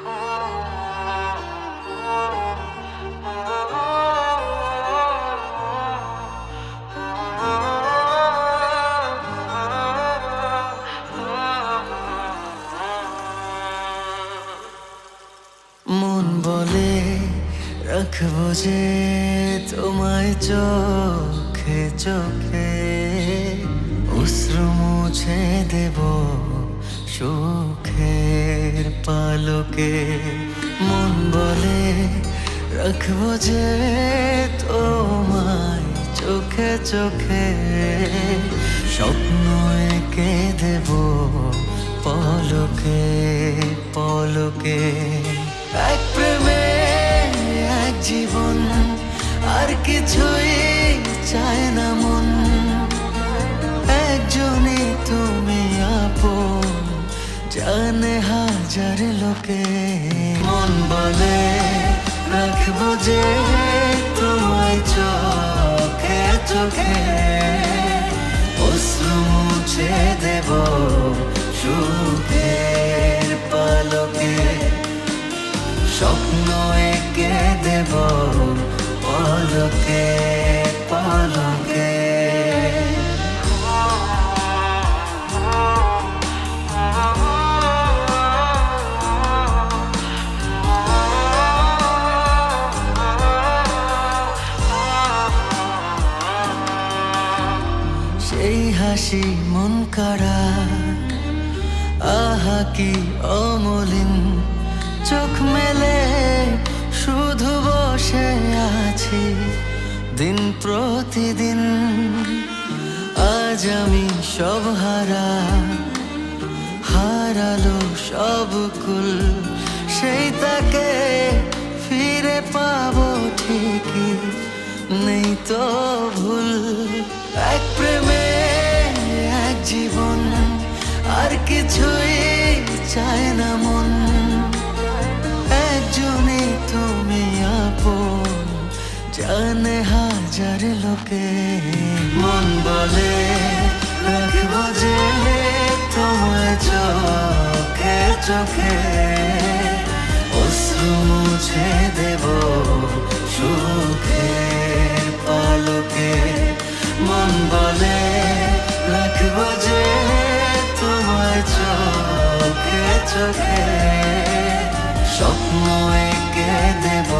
মন বলে রাখব যে তোমায় চোখে চোখে অশ্রু মুছে দেব সুখের পালকে মন বলে রাখব যে তোমায় চোখে চোখে। স্বপ্ন এঁকে দেব পলকে পলকে। এক প্রেমে, এক জীবন, আর কিছুই জানে হাজার লোকে মন বলে, রাখব যে তোমায় চোখে চোখে। অশ্রু মুছে দেব সুখের পালকে। স্বপ্ন এঁকে দেব পলকে। হাসি মন কাড়া আহা, কি অমলিন চোখ মেলে, শুধু বসে আছি দিন প্রতিদিন। আজ আমি সব হারা, হারালো সব কুল, সেই তাকে ফিরে পাবো ঠিকই, নেই তো ভুল। এক প্রেমে কিছুই চায় না মন। একজনই তুমি আপন, জানে হাজার লোকে। মন বলে, রাখব যে তোমায় চোখে চোখে। অশ্রু মুছে দেব সুখের চোখে স্বপ্ন এঁকে দেব